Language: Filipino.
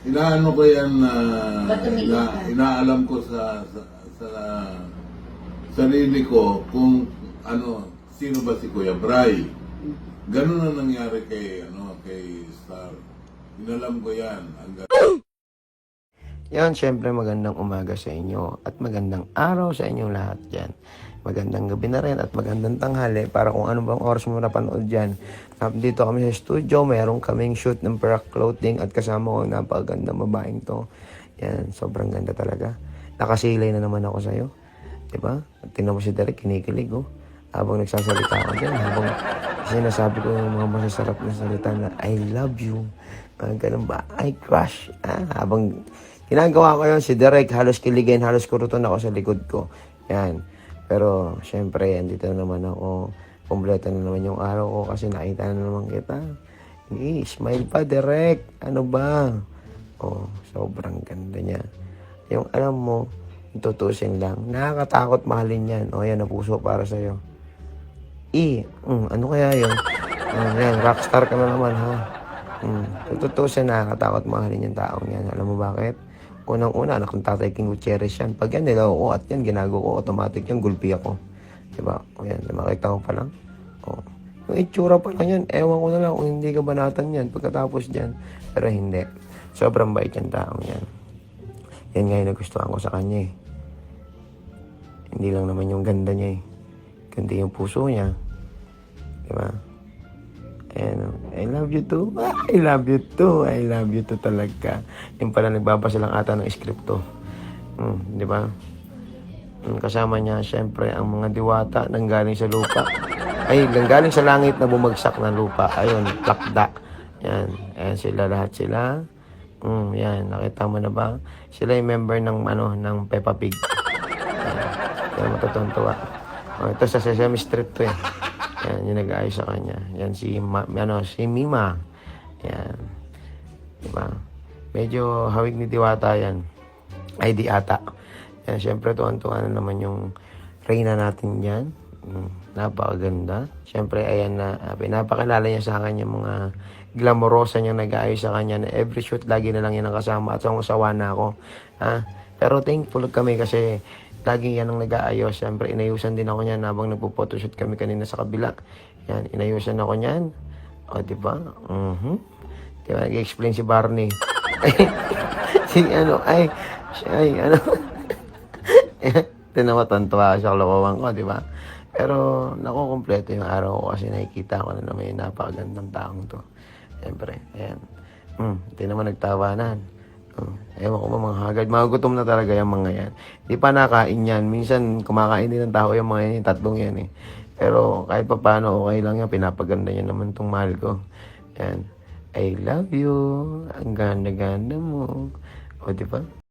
Inaano ko yan na Ba't ina, ka? inaalam ko sa, sa, sa sarili ko kung ano, sino ba si Kuya Bray. Ganun na nangyari kay, ano, kay Star. Inalam ko yan. Hanggang Yan, syempre magandang umaga sa inyo at magandang araw sa inyong lahat dyan. Magandang gabi na rin at magandang tanghali para kung ano bang oras mo napanood dyan. Dito kami sa studio, mayroon kaming shoot ng Perak Clothing at kasama ko ang napakagandang babaeng to. Yan, sobrang ganda talaga. Nakasilay na naman ako sa'yo. Diba? At tingnan mo si Derek, kinikilig oh. Habang nagsasalita ako dyan, habang sinasabi ko yung mga masasarap na salita na I love you. Mga ganun ba? I crush. Ah, habang ginagawa ko yun, si Derek halos kiligin, halos kuruton ako sa likod ko. Yan. Pero, syempre, andito na naman ako. Kompleto na naman yung araw ko kasi nakita na naman kita. Hey, smile pa, Derek. Ano ba? Oh, sobrang ganda niya. Yung alam mo, tutusin lang. Nakakatakot mahalin yan. O, yan, ang puso para sa'yo. E, mm, ano kaya yun? Mm, yan, rockstar ka na naman, ha? Mm, tutusin, nakakatakot mahalin yung taong yan. Alam mo bakit? Unang-una, anak ng tatay King Gutierrez yan. Pag yan, nila ko at yan, ginago ko, automatic yan, gulpi ako. Diba? O yan, makita ko pa lang. O. Yung itsura pa lang yan, ewan ko na lang kung hindi ka banatan yan pagkatapos dyan. Pero hindi. Sobrang bait yung taong yan. Yan nga yung nagustuhan ko sa kanya eh. Hindi lang naman yung ganda niya eh. Kundi yung puso niya. Diba? Ayan, oh. I love you too. I love you too. I love you too talaga. Yung pala nagbabasa lang ata ng script to. Hmm, di ba? Hmm, kasama niya, syempre, ang mga diwata nang galing sa lupa. Ay, nang galing sa langit na bumagsak na lupa. Ayun, plakda. Yan. Ayan sila, lahat sila. Hmm, yan. Nakita mo na ba? Sila yung member ng, ano, ng Peppa Pig. Yan. Kaya matutuntua. Oh, ito sa Sesame Street to eh. Yan, yung nag-aayos sa kanya. Yan si, Ma, ano, si Mima. Yan. Diba? Medyo hawig ni Diwata yan. Ay, di ata. Yan, syempre tuwan-tuwa na naman yung reyna natin yan. Mm, napakaganda. Syempre, ayan na, uh, pinapakilala niya sa akin yung mga glamorosa niyang nag-aayos sa kanya na every shoot lagi na lang yan ang kasama at sawa na ako. Ha? Pero thankful kami kasi lagi yan ang nag-aayos. Siyempre, inayusan din ako niyan habang nagpo-photoshoot kami kanina sa kabila. Yan, inayusan ako niyan. O, di ba? Mhm. Di ba? Nag-explain si Barney. si ano, ay, ay, ano. Tinawa, tantuwa siya, kalawawan ko, di ba? Pero, naku, kompleto yung araw ko kasi nakikita ko na naman yung napakagandang taong to. Siyempre, ayan. Hmm, hindi naman nagtawanan. Hmm, ewan ko ba mga hagad. Mga gutom na talaga yung mga yan. Di pa nakain yan. Minsan, kumakain din ng tao yung mga yan, yung tatlong yan eh. Pero kahit pa paano, okay lang yan. Pinapaganda niya naman tong mahal ko. Yan. I love you. Ang ganda-ganda mo. O, di ba?